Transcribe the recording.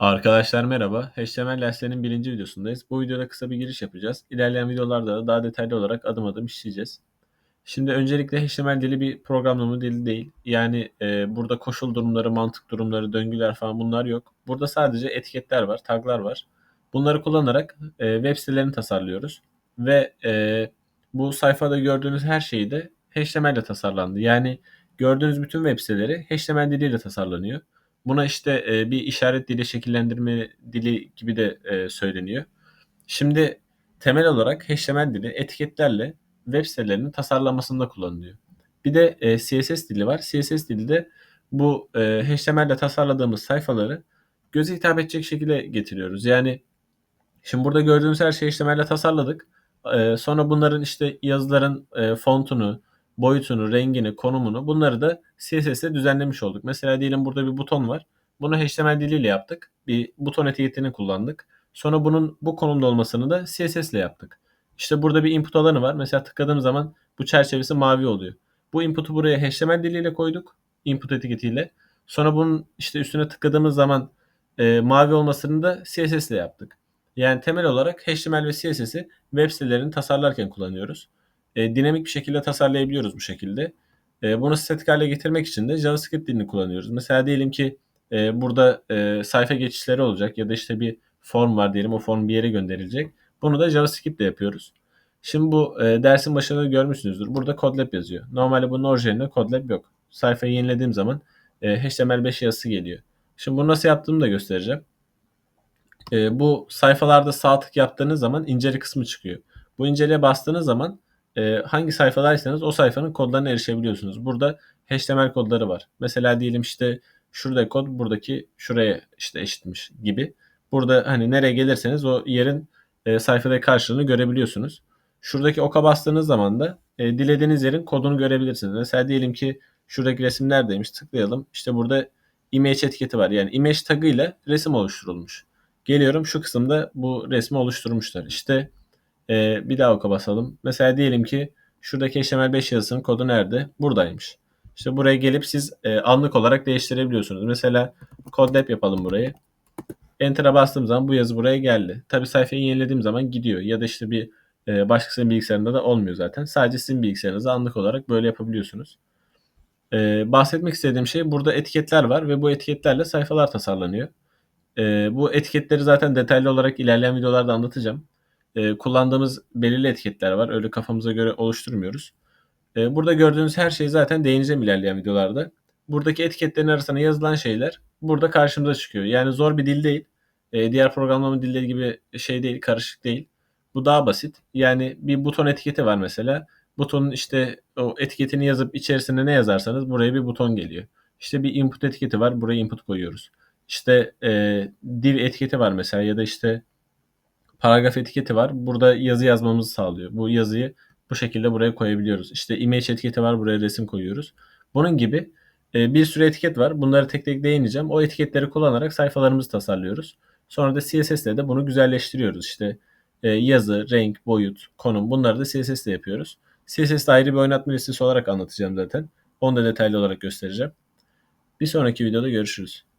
Arkadaşlar merhaba. HTML derslerinin birinci videosundayız. Bu videoda kısa bir giriş yapacağız. İlerleyen videolarda da daha detaylı olarak adım adım işleyeceğiz. Şimdi öncelikle HTML dili bir programlama dili değil. Yani e, burada koşul durumları, mantık durumları, döngüler falan bunlar yok. Burada sadece etiketler var, taglar var. Bunları kullanarak e, web sitelerini tasarlıyoruz. Ve e, bu sayfada gördüğünüz her şeyi de HTML ile tasarlandı. Yani gördüğünüz bütün web siteleri HTML diliyle tasarlanıyor. Buna işte e, bir işaret dili, şekillendirme dili gibi de e, söyleniyor. Şimdi temel olarak HTML dili etiketlerle web sitelerinin tasarlanmasında kullanılıyor. Bir de e, CSS dili var. CSS dili de bu e, HTML ile tasarladığımız sayfaları göze hitap edecek şekilde getiriyoruz. Yani şimdi burada gördüğünüz her şeyi HTML ile tasarladık. E, sonra bunların işte yazıların e, fontunu, boyutunu, rengini, konumunu bunları da CSS'de düzenlemiş olduk. Mesela diyelim burada bir buton var. Bunu HTML diliyle yaptık. Bir buton etiketini kullandık. Sonra bunun bu konumda olmasını da CSS ile yaptık. İşte burada bir input alanı var. Mesela tıkladığım zaman bu çerçevesi mavi oluyor. Bu input'u buraya HTML diliyle koyduk. Input etiketiyle. Sonra bunun işte üstüne tıkladığımız zaman e, mavi olmasını da CSS ile yaptık. Yani temel olarak HTML ve CSS'i web sitelerini tasarlarken kullanıyoruz. E, dinamik bir şekilde tasarlayabiliyoruz bu şekilde. E, bunu statik hale getirmek için de JavaScript dilini kullanıyoruz. Mesela diyelim ki e, burada e, sayfa geçişleri olacak ya da işte bir form var diyelim o form bir yere gönderilecek. Bunu da JavaScript ile yapıyoruz. Şimdi bu e, dersin başında görmüşsünüzdür. Burada CodeLab yazıyor. Normalde bunun orijinalinde CodeLab yok. Sayfayı yenilediğim zaman e, HTML5 yazısı geliyor. Şimdi bunu nasıl yaptığımı da göstereceğim. E, bu sayfalarda sağ tık yaptığınız zaman incele kısmı çıkıyor. Bu inceleye bastığınız zaman e, hangi sayfadaysanız o sayfanın kodlarına erişebiliyorsunuz. Burada HTML kodları var. Mesela diyelim işte şurada kod buradaki şuraya işte eşitmiş gibi. Burada hani nereye gelirseniz o yerin e, sayfada karşılığını görebiliyorsunuz. Şuradaki oka bastığınız zaman da e, dilediğiniz yerin kodunu görebilirsiniz. Mesela diyelim ki şuradaki resim neredeymiş tıklayalım. İşte burada image etiketi var. Yani image tagıyla resim oluşturulmuş. Geliyorum şu kısımda bu resmi oluşturmuşlar. İşte e, bir daha oka basalım. Mesela diyelim ki şuradaki HTML5 yazısının kodu nerede? Buradaymış. İşte buraya gelip siz e, anlık olarak değiştirebiliyorsunuz. Mesela CodeLab yapalım burayı. Enter'a bastığım zaman bu yazı buraya geldi. Tabi sayfayı yenilediğim zaman gidiyor. Ya da işte bir e, başkasının bilgisayarında da olmuyor zaten. Sadece sizin bilgisayarınızda anlık olarak böyle yapabiliyorsunuz. E, bahsetmek istediğim şey burada etiketler var ve bu etiketlerle sayfalar tasarlanıyor. E, bu etiketleri zaten detaylı olarak ilerleyen videolarda anlatacağım. E, kullandığımız belirli etiketler var. Öyle kafamıza göre oluşturmuyoruz. E, burada gördüğünüz her şeyi zaten değineceğim ilerleyen videolarda. Buradaki etiketlerin arasına yazılan şeyler burada karşımıza çıkıyor. Yani zor bir dil değil. E, diğer programlama dilleri gibi şey değil, karışık değil. Bu daha basit. Yani bir buton etiketi var mesela. Butonun işte o etiketini yazıp içerisine ne yazarsanız buraya bir buton geliyor. İşte bir input etiketi var. Buraya input koyuyoruz. İşte e, div etiketi var mesela ya da işte paragraf etiketi var. Burada yazı yazmamızı sağlıyor. Bu yazıyı bu şekilde buraya koyabiliyoruz. İşte image etiketi var. Buraya resim koyuyoruz. Bunun gibi e, bir sürü etiket var. Bunları tek tek değineceğim. O etiketleri kullanarak sayfalarımızı tasarlıyoruz. Sonra da CSS ile de bunu güzelleştiriyoruz. İşte e, yazı, renk, boyut, konum bunları da CSS ile yapıyoruz. CSS'de ayrı bir oynatma listesi olarak anlatacağım zaten. Onu da detaylı olarak göstereceğim. Bir sonraki videoda görüşürüz.